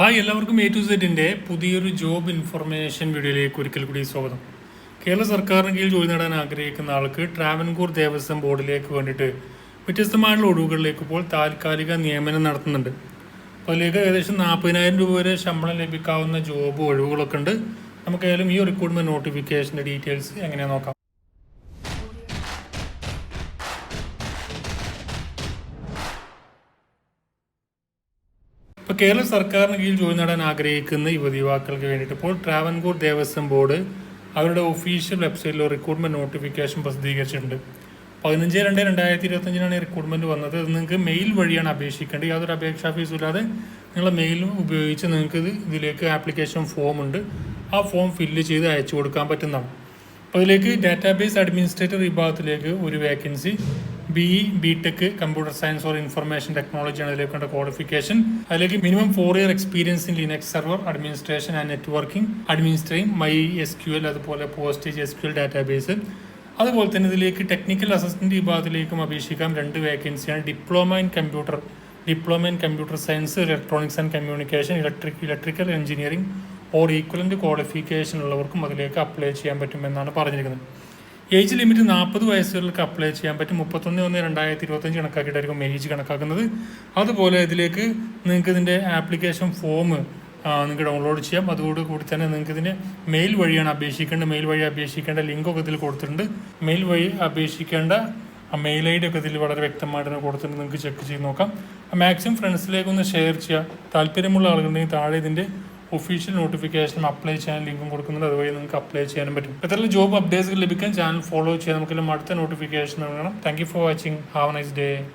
Hi എല്ലാവർക്കും A to സെറ്റിന്റെ പുതിയൊരു ജോബ് ഇൻഫർമേഷൻ വീഡിയോയിലേക്ക് ഒരിക്കൽ കൂടി സ്വാഗതം. കേരള സർക്കാരിന് കീഴിൽ ജോലി നേടാൻ ആഗ്രഹിക്കുന്ന ആൾക്ക് ട്രാവൻകൂർ ദേവസ്വം ബോർഡിലേക്ക് വേണ്ടിയിട്ട് വ്യത്യസ്തമായുള്ള ഒഴിവുകളിലേക്ക് ഇപ്പോൾ താൽക്കാലിക നിയമനം നടത്തുന്നുണ്ട്. അതിലേക്ക് ഏകദേശം നാൽപ്പതിനായിരം രൂപ വരെ ശമ്പളം ലഭിക്കാവുന്ന ജോബ് ഒഴിവുകളൊക്കെ ഉണ്ട്. നമുക്ക് ഏതായാലും ഈ റിക്രൂട്ട്മെന്റ് നോട്ടിഫിക്കേഷന്റെ ഡീറ്റെയിൽസ് എങ്ങനെയാണ് നോക്കാം. ഇപ്പോൾ കേരള സർക്കാരിന് കീഴിൽ ജോലി നേടാൻ ആഗ്രഹിക്കുന്ന യുവതി യുവാക്കൾക്ക് വേണ്ടിയിട്ട് ഇപ്പോൾ ട്രാവൻകൂർ ദേവസ്വം ബോർഡ് അവരുടെ ഒഫീഷ്യൽ വെബ്സൈറ്റിൽ റിക്രൂട്ട്മെന്റ് നോട്ടിഫിക്കേഷൻ പ്രസിദ്ധീകരിച്ചിട്ടുണ്ട്. പതിനഞ്ച് രണ്ട് രണ്ടായിരത്തി ഇരുപത്തഞ്ചിനാണ് ഈ റിക്രൂട്ട്മെന്റ് വന്നത്. നിങ്ങൾക്ക് മെയിൽ വഴിയാണ് അപേക്ഷിക്കേണ്ടത്. യാതൊരു അപേക്ഷാ ഫീസും ഇല്ലാതെ നിങ്ങളെ മെയിലും ഉപയോഗിച്ച് നിങ്ങൾക്ക് ഇത് ഇതിലേക്ക് ആപ്ലിക്കേഷൻ ഫോം ഉണ്ട്. ആ ഫോം ഫില്ല് ചെയ്ത് അയച്ചു കൊടുക്കാൻ പറ്റുന്നതാണ്. അപ്പോൾ അതിലേക്ക് ഡാറ്റാബേസ് അഡ്മിനിസ്ട്രേറ്റർ വിഭാഗത്തിലേക്ക് ഒരു vacancy B E B tech computer science or information technology ആണ് അതിലേക്ക് വേണ്ട ക്വാളിഫിക്കേഷൻ അതിലേക്ക് minimum four year experience in Linux server administration and networking administrating my S Q L അതുപോലെ postgre S Q L database അതുപോലെ തന്നെ ഇതിലേക്ക് technical assistant വിഭാഗത്തിലേക്കും അപേക്ഷിക്കാം. രണ്ട് വേക്കൻസിയാണ് diploma in computer diploma in computer science electronics and communication electric electrical engineering or equivalent qualification ഉള്ളവർക്കും അതിലേക്ക് അപ്ലൈ ചെയ്യാൻ പറ്റുമെന്നാണ് പറഞ്ഞിരിക്കുന്നത്. ഏജ് ലിമിറ്റ് നാൽപ്പത് വയസ്സുകൾക്ക് അപ്ലൈ ചെയ്യാൻ പറ്റും. മുപ്പത്തൊന്ന് ഒന്ന് രണ്ടായിരത്തി ഇരുപത്തഞ്ച് കണക്കാക്കിയിട്ടായിരിക്കും ഏജ് കണക്കാക്കുന്നത്. അതുപോലെ ഇതിലേക്ക് നിങ്ങൾക്ക് ഇതിന്റെ ആപ്ലിക്കേഷൻ ഫോം നിങ്ങൾക്ക് ഡൗൺലോഡ് ചെയ്യാം. അതോട് കൂടി തന്നെ നിങ്ങൾക്ക് ഇതിന് മെയിൽ വഴിയാണ് അപേക്ഷിക്കേണ്ടത്. മെയിൽ വഴി അപേക്ഷിക്കേണ്ട ലിങ്കൊക്കെ ഇതിൽ കൊടുത്തിട്ടുണ്ട്. മെയിൽ വഴി അപേക്ഷിക്കേണ്ട ആ മെയിൽ ഐ ഡി ഒക്കെ ഇതിൽ വളരെ വ്യക്തമായിട്ട് തന്നെ കൊടുത്തിട്ടുണ്ട്. നിങ്ങൾക്ക് ചെക്ക് ചെയ്ത് നോക്കാം. മാക്സിമം ഫ്രണ്ട്സിലേക്കൊന്ന് ഷെയർ ചെയ്യുക. താല്പര്യമുള്ള ആളുകളുണ്ടെങ്കിൽ താഴെ ഇതിന്റെ ഒഫീഷ്യൽ നോട്ടിഫിക്കേഷനും അപ്ലൈ ചെയ്യാൻ ലിങ്കും കൊടുക്കുന്നുണ്ട് അതുവഴി നിങ്ങൾക്ക് അപ്ലൈ ചെയ്യാനും പറ്റും. ഇത്തരം ജോബ് അപ്ഡേറ്റ്സ് ലഭിക്കാൻ ചാനൽ ഫോളോ ചെയ്യാൻ നമുക്കെല്ലാം അടുത്ത നോട്ടിഫിക്കേഷൻ വേണം. Thank you for watching have nice day